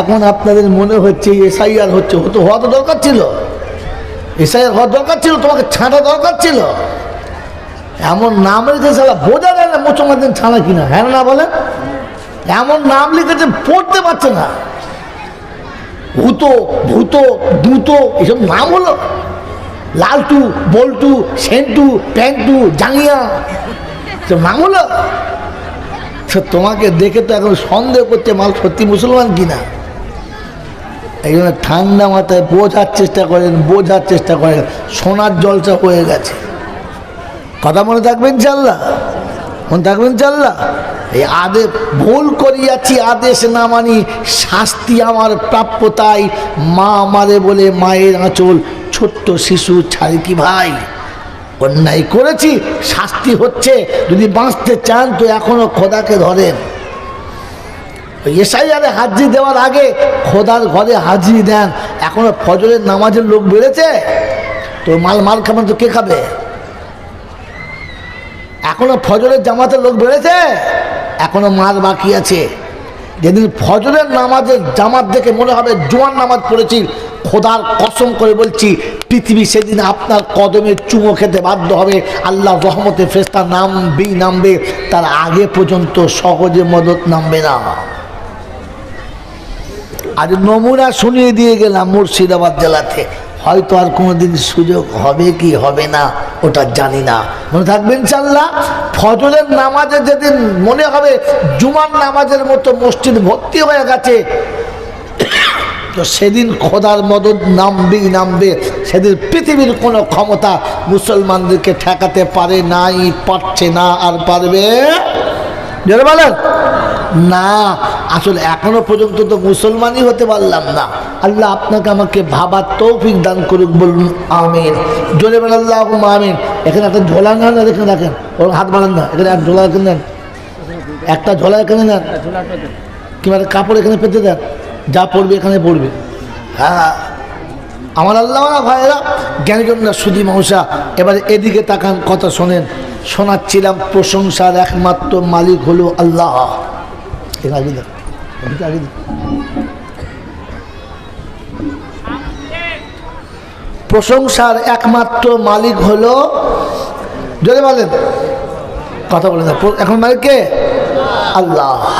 এখন আপনাদের মনে হচ্ছে এসআইআর হচ্ছে, ও তো হওয়া তো দরকার ছিল। এসআইআর হওয়ার দরকার ছিল, তোমাকে ছাঁটা দরকার ছিল। এমন নাম রেখে সালা বোঝা যায় না মুসলমানদের ছাড়া কিনা হ্যাঁ না বলেন? এমন নাম লিখেছে, পড়তে পারছে না। ভূত ভূত, দুত, এসব নাম হলো। লালটু, বল্টু, সেন্টু, প্যান্টু, জাঙ্গিয়া সব নাম হলো। তোমাকে দেখে তো এখন সন্দেহ করছে মাল সত্যি মুসলমান কিনা। এই জন্য ঠান্ডা মাথায় বোঝার চেষ্টা করেন, বোঝার চেষ্টা করেন, সোনার জলসা হয়ে গেছে। কথা মনে থাকবেন চাল্লা মনে থাকবেন চাল্লা এই আদেশ ভুল করিয়াছি আদেশ না মানি শাস্তি আমার প্রাপ্য তাই মা আমারে বলে মায়ের আঁচল, ছোট্ট শিশু ছাড়ি কি ভাই? অন্যায় করেছি, শাস্তি হচ্ছে, যদি বাঁচতে চান তো এখনও খোদাকে ধরেন। এসআইআরে হাজিরি দেওয়ার আগে খোদার ঘরে হাজিরি দেন। এখনও ফজরের নামাজের লোক বেড়েছে? তো মাল মাল খাবেন তো কে খাবে? এখনও ফজরের জামাতের লোক বেড়েছে? এখনও মাল বাকি আছে। যেদিন ফজরের নামাজের জামাত দেখে মনে হবে জোয়ান নামাজ পড়েছি, খোদার কসম করে বলছি, পৃথিবী সেদিন আপনার কদমে চুমো খেতে বাধ্য হবে। আল্লাহ রহমতে ফেস্তা নামবেই নামবে, তার আগে পর্যন্ত সহজে মদত নামবে না। আজ নমুনা শুনিয়ে দিয়ে গেলাম মুর্শিদাবাদ জেলাতে। হয়তো আর কোনোদিন সুযোগ হবে কি হবে না, ওটা জানি না। মনে থাকবেন চাল্লা ফজরের নামাজে যেদিন মনে হবে জুমার নামাজের মতো মসজিদ ভর্তি হয়ে গেছে, তো সেদিন খোদার মদত নামবেই নামবে। সেদিন পৃথিবীর কোনো ক্ষমতা মুসলমানদেরকে ঠেকাতে পারে নাই, পারছে না, আর পারবে? বলেন? না আসলে এখনও পর্যন্ত তো মুসলমানই হতে পারলাম না। আল্লাহ আপনাকে আমাকে ভাবার তৌফিক দান করুক বলুন, আমিন। জোরে বলেন আল্লাহ আমিন। এখানে একটা ঝোলা নেন না দেখে রাখেন ওর হাত বাড়ান না, এখানে এক ঝোলা এখানে নেন। একটা ঝোলা এখানে নেন। কিংবা একটা কাপড় এখানে পেতে দেন? যা পড়বে এখানে পড়বে। হ্যাঁ। আমার আল্লাহ ভাইয়েরা, জ্ঞানীজনরা, সুদী মহসা এবারে এদিকে তাকান, কথা শোনেন। শোনাচ্ছিলাম প্রশংসার একমাত্র মালিক হলো আল্লাহ। এর আগে প্রশংসার একমাত্র মালিক হলো যদি বলেন। কথা বলেন না। এখন মালিক কে? আল্লাহ।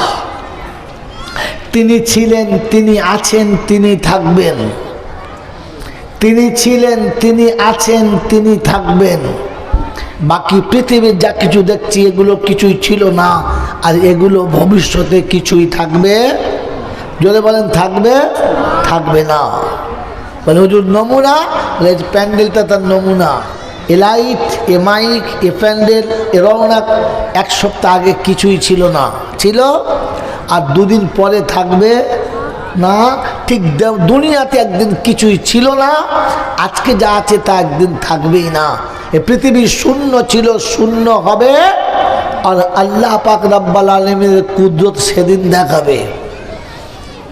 তিনি ছিলেন, তিনি আছেন, তিনি থাকবেন। তিনি ছিলেন, তিনি আছেন, তিনি থাকবেন। বাকি পৃথিবীর যা কিছু দেখছি, এগুলো কিছুই ছিল না। আর এগুলো ভবিষ্যতে কিছুই থাকবে? যদি বলেন, থাকবে? থাকবে না। বলে, হুজুর, নমুনা? প্যান্ডেলটা তার নমুনা। এ লাইট, এ মাইক, এ প্যান্ডেল, এ রওনাক, এক সপ্তাহ আগে কিছুই ছিল না। ছিল? আর দুদিন পরে থাকবে না। ঠিক দুনিয়াতে একদিন কিছুই ছিল না। আজকে যা আছে তা একদিন থাকবেই না। এ পৃথিবী শূন্য ছিল, শূন্য হবে, আর আল্লাহ পাক রাব্বাল আলমের কুদরত সেদিন দেখাবে।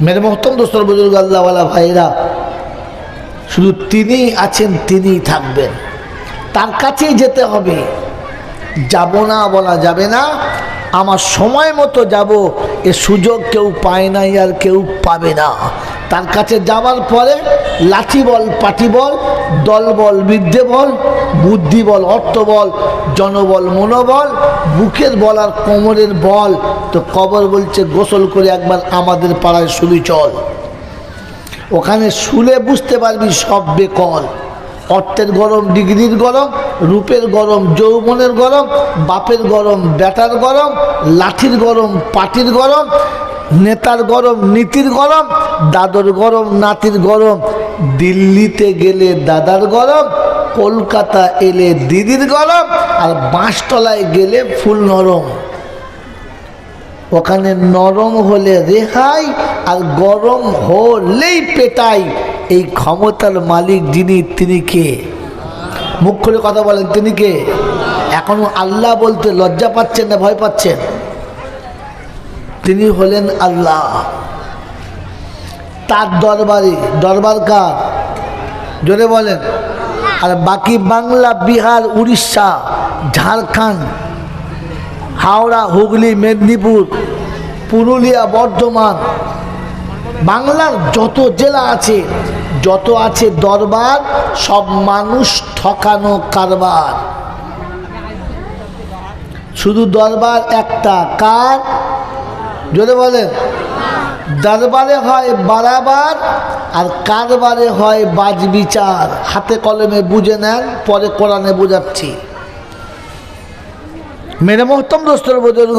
মেরে মহতম দোস্তর বুজুর্গ আল্লাহওয়ালা ভাইরা, শুধু তিনি আছেন, তিনিই থাকবেন। তার কাছেই যেতে হবে। যাব না বলা যাবে না, আমার সময় মতো যাব, এ সুযোগ কেউ পায় নাই আর কেউ পাবে না। তার কাছে যাওয়ার পরে লাঠি বল, পাটি বল, দল বল, বিদ্যে বল, বুদ্ধি বল, অর্থ বল, জনবল, মনোবল, বুকের বল আর কোমরের বল। তো কবর বলছে, গোসল করে একবার আমাদের পাড়ায় শুবি চল। ওখানে শুলে বুঝতে পারবি সব বেকল অর্থের গরম, ডিগ্রির গরম, রূপের গরম, যৌবনের গরম, বাপের গরম ব্যাটার গরম, লাঠির গরম, পাটির গরম নেতার গরম, নীতির গরম, দাদর গরম, নাতির গরম। দিল্লিতে গেলে দাদার গরম, কলকাতা এলে দিদির গরম, আর বাঁশতলায় গেলে ফুল নরম। ওখানে নরম হলে রেহাই, আর গরম হলেই পেটাই। এই ক্ষমতার মালিক যিনি, তিনি কে? মুখ খুলে কথা বলেন, তিনি কে? এখনও আল্লাহ বলতে লজ্জা পাচ্ছেন না ভয় পাচ্ছেন? তিনি হলেন আল্লাহ। তার দরবারে, দরবার কার? জোরে বলেন। আর বাকি বাংলা, বিহার, উড়িষ্যা, ঝাড়খণ্ড, হাওড়া, হুগলি, মেদিনীপুর, পুরুলিয়া, বর্ধমান, বাংলার যত জেলা আছে, যত আছে দরবার, সব মানুষ ঠকানো কারবার। শুধু দরবার একটা, কার? জোরে বলেন দরবারে হয় বারাবার আর কারবারে হয় বাজ বিচার হাতে কলমে বুঝে নেন, পরে কোরআনে বোঝাচ্ছি। মেরে মোহতম দোস্তর বুজুর্গ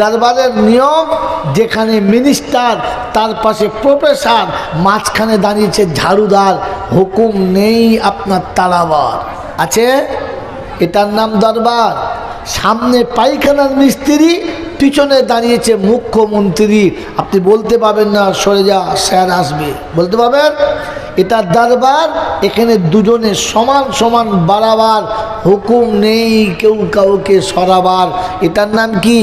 দরবারের নিয়ম, যেখানে মিনিস্টার তার পাশে প্রফেসর মাঝখানে দাঁড়িয়েছে ঝাড়ুদার, হুকুম নেই আপনার তালাবার। আছে? এটার নাম দরবার। সামনে পায়খানার মিস্ত্রি পিছনে দাঁড়িয়েছে মুখ্যমন্ত্রী। আপনি বলতে পাবেন না, সরে যা, স্যার আসবে। বলতে পারবেন? এটা দরবার, এখানে দুজনে সমান সমান বাড়াবার হুকুম নেই, কেউ কাউকে সরাবার। এটার নাম কি?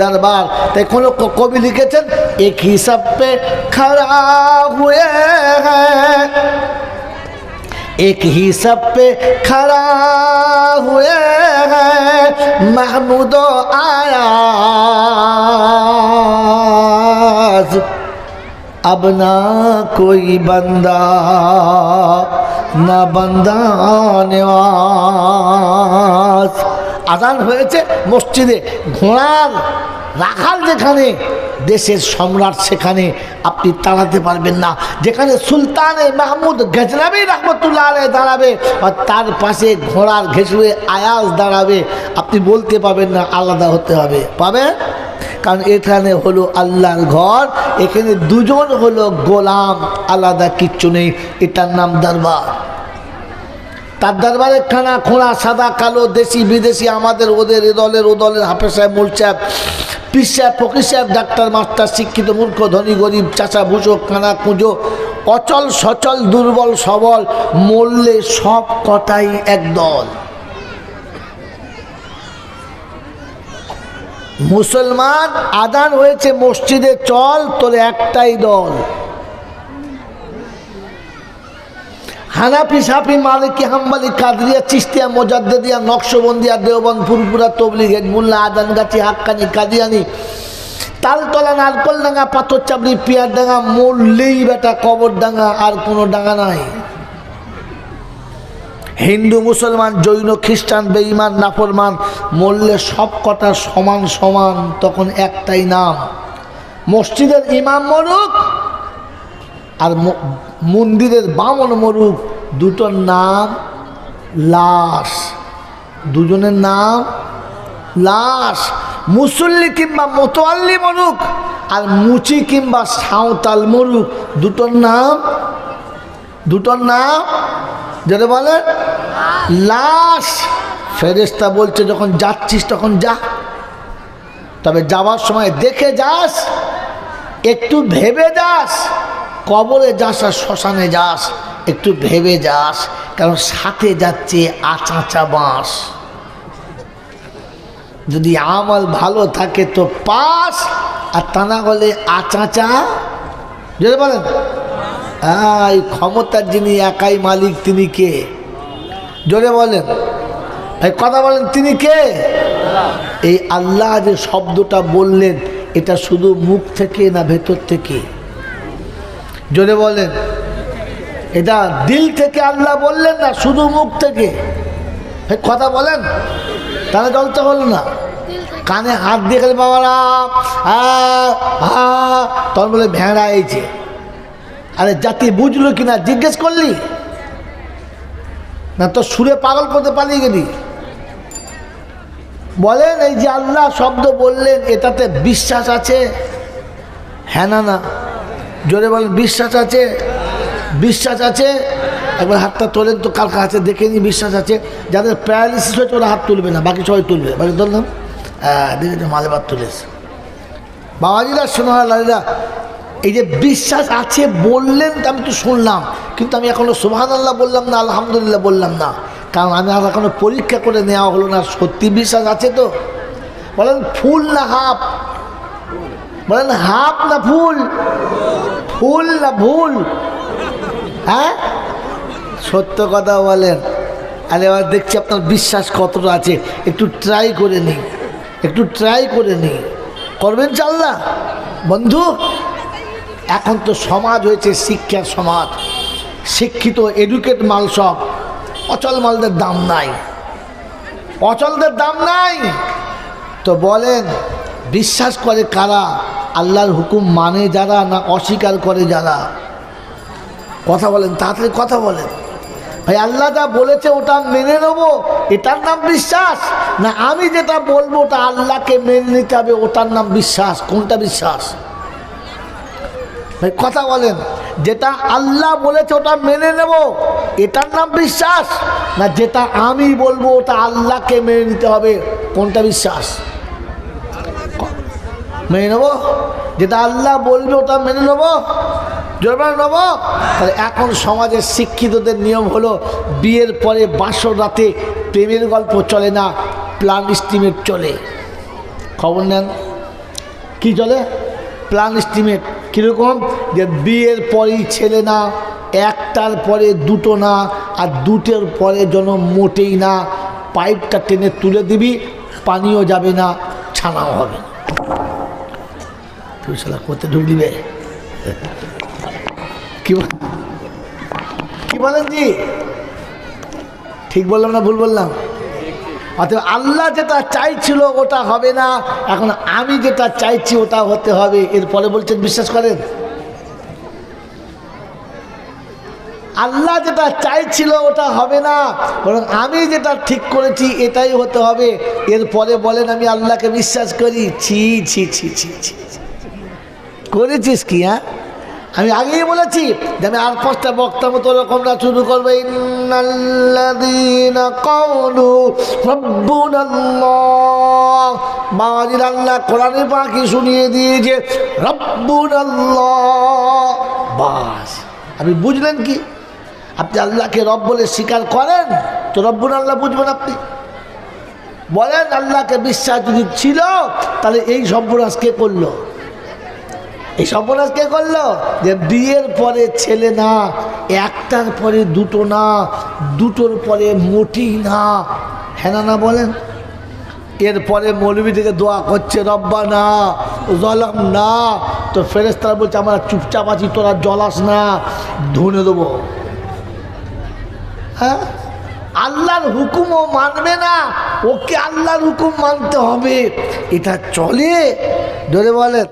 দরবার। তাই কোনো কবি লিখেছেন, এক হিসাব পে খড়া হুয়ে হ্যাঁ। एक ही सब पे खड़ा हुए हैं महमूद आयाज अब ना कोई बंदा না বান্দা নেওয়াজ আজান হয়েছে মসজিদে ঘোড়ার রাখাল যেখানে দেশের সম্রাট সেখানে আপনি তাড়াতে পারবেন না। যেখানে সুলতানে মাহমুদ গজনবী রহমতুল্লাহ আলাই দাঁড়াবে আর তার পাশে ঘোড়ার ঘেসুয়ে আয়াজ দাঁড়াবে, আপনি বলতে পাবেন না, আলাদা হতে হবে। পাবেন কারণ এখানে হলো আল্লাহর ঘর, এখানে দুজন হলো গোলাম, আলাদা কিচ্ছু নেই, এটার নাম দরবার। তার দরবারে খানা, খোঁড়া, সাদা, কালো, দেশি, বিদেশি, আমাদের, ওদের, এ দলের, ও দলের, হাফেজ সাহেব, মূল সাহেব পিস সাহেব, ফকির সাহেব, ডাক্তার, মাস্টার, শিক্ষিত, মূর্খ, ধনী, গরিব চাষা ভুষো খানা, কুঁজো, অচল, সচল, দুর্বল, সবল, মরলে সব কটাই এক দল। মুসলমান আদান হয়েছে মসজিদে, চল, তোর একটাই দল। হানাফি, সাফি, মালিকি, হাম্বালি, কাদরিয়া চিস্তিয়া মোজাদ্দিয়া নকশবন্দিয়া দেওবন্দ ফুরপুরা তবলিগ হেজবুল্লাহ আদানগাছি, হাক্কানি, কাদিয়ানি, তালতলা নারকল ডাঙ্গা পাথর চাপড়ি পিয়ার ডাঙ্গা মরলেই বেটা কবর ডাঙ্গা আর কোনো ডাঙ্গা নাই। হিন্দু, মুসলমান, জৈন, খ্রিস্টান, বেঈমান, নাফরমান, মরলে সব কটা সমান সমান, তখন একটাই নাম। মসজিদের ইমাম মরুক আর মন্দিরের বামন মরুক দুটোর নাম লাশ। দুজনের নাম লাশ। মুসল্লি কিংবা মোতোয়াল্লি মরুক আর মুচি কিংবা সাঁওতাল মরুক দুটোর নাম দুটোর নাম যেটা বলে লাশ। ফেরেস্তা বলছে, যখন যাচ্ছিস তখন যা। তবে যাওয়ার সময় দেখে যাস, একটু ভেবে যাস। কবরে যাস আর শ্মশানে যাস, একটু ভেবে যাস, কারণ সাথে যাচ্ছে আচাঁচা বাঁশ। যদি আমল ভালো থাকে তো পাস, আর তা না হলে আচাঁচা যদি বলেন। হ্যাঁ এই ক্ষমতার যিনি একাই মালিক, তিনি কে? জোরে বলেন। এই কথা বলেন, তিনি কে? এই আল্লাহ যে শব্দটা বললেন, এটা শুধু মুখ থেকে না ভেতর থেকে? জোরে বলেন। এটা দিল থেকে আল্লাহ বললেন না, শুধু মুখ থেকে। কথা বলেন। তাহলে জলতে হলো না। কানে হাত দিয়ে গেলে হ্যাঁ তখন বলে ভেড়া এইছে আরে জাতি বুঝলো কিনা, জিজ্ঞেস করলি? না তো সুরে পাগল করতে পালিয়ে গেলি। বলেন, এই যে আল্লাহ শব্দ বললেন, এটাতে বিশ্বাস আছে? হ্যাঁ না না। জোরে বলেন বিশ্বাস আছে? বিশ্বাস আছে? একবার হাতটা তোলেন তো কার কাছে দেখে নি বিশ্বাস আছে? যাদের প্যারালিসিস হয়েছে, ওরা হাত তুলবে না, বাকি সবাই তুলবে। বাকি ধরলাম হ্যাঁ দেখেছি মালেবার তুলেছে বাবাজিরা, শোনা লালিরা এই যে বিশ্বাস আছে বললেন তো আমি তো শুনলাম, কিন্তু আমি এখনও সুহান আল্লাহ বললাম না, আলহামদুলিল্লাহ বললাম না। কারণ আমি আর এখনও পরীক্ষা করে নেওয়া হলো না, সত্যি বিশ্বাস আছে তো? বলেন, ফুল না হাফ। বলেন হাফ না ফুল? ফুল না ভুল? হ্যাঁ? সত্য কথা বলেন। আরে, এবার দেখছি আপনার বিশ্বাস কতটা আছে। একটু ট্রাই করে নিই একটু ট্রাই করে নিই করবেন চাল্লা বন্ধু, এখন তো সমাজ হয়েছে, শিক্ষার সমাজ। শিক্ষিত এডুকেট মাল সব। অচল মালদের দাম নাই। অচলদের দাম নাই। তো বলেন, বিশ্বাস করে কারা? আল্লাহর হুকুম মানে যারা না অস্বীকার করে যারা? কথা বলেন, তাড়াতাড়ি কথা বলেন। ভাই, আল্লাহ যা বলেছে ওটা মেনে নেব, এটার নাম বিশ্বাস? না, আমি যেটা বলব ওটা আল্লাহকে মেনে নিতে হবে, ওটার নাম বিশ্বাস। কোনটা বিশ্বাস? ভাই, কথা বলেন, যেটা আল্লাহ বলেছে ওটা মেনে নেব, এটার নাম বিশ্বাস? না, যেটা আমি বলব ওটা আল্লাহকে মেনে নিতে হবে, কোনটা বিশ্বাস? মেনে নেব? যেটা আল্লাহ বলবে, ওটা মেনে নেব? জোরবার নেব? তাহলে এখন সমাজের শিক্ষিতদের নিয়ম হলো, বিয়ের পরে বাসর রাতে প্রেমের গল্প চলে না প্লান স্টিমেট চলে। খবর নেন। কি চলে? প্লান স্টিমেট কীরকম? যে বিয়ের পরেই ছেলে না, একটার পরে দুটো না, আর দুটোর পরে যেন মোটেই না, পাইপটা টেনে তুলে দিবি, পানিও যাবে না, ছানাও হবে না। তুই শালা করতে ঢুক দিবে। কি কি বলেন জি? ঠিক বললাম না ভুল বললাম? অতএব আল্লাহ যেটা চাইছিল ওটা হবে না, এখন আমি যেটা চাইছি ওটা হতে হবে। এরপরে বলছেন, বিশ্বাস করেন? আল্লাহ যেটা চাইছিল ওটা হবে না, বরং আমি যেটা ঠিক করেছি এটাই হতে হবে। এরপরে বলেন, আমি আল্লাহকে বিশ্বাস করি। ছি ছি ছি ছি ছি। করেছিস কি হ্যাঁ? আমি আগেই বলেছি যে আমি আর পাঁচটা বক্তার মতো ওরকম না শুরু করব বাবাজির আল্লাহ কোরআনে পাখি শুনিয়ে দিয়েছে, রব্বুনাল্লাহ। বাস। আপনি বুঝলেন কি? আপনি আল্লাহকে রব বলে স্বীকার করেন, তো রব্বুন আল্লাহ বুঝবেন আপনি। বলেন, আল্লাহকে বিশ্বাস যদি ছিল, তাহলে এই সর্বনাশ কে করল। এই সর্বনাশ কে করল? যে বিয়ের পরে ছেলে না, একটার পরে দুটো না, দুটোর পরে মোটি না। হ্যাঁ না বলেন। এরপরে মৌলবী থেকে দোয়া করছে রব্বা না জলাম না। তো ফেরেস্তারা বলছে, আমরা চুপচাপ আছি, তোরা জলাস না, ধুনে দেবো। হ্যাঁ? আল্লাহর হুকুমও মানবে না, ওকে আল্লাহর হুকুম মানতে হবে। এটা চলে? ধরে বলেন।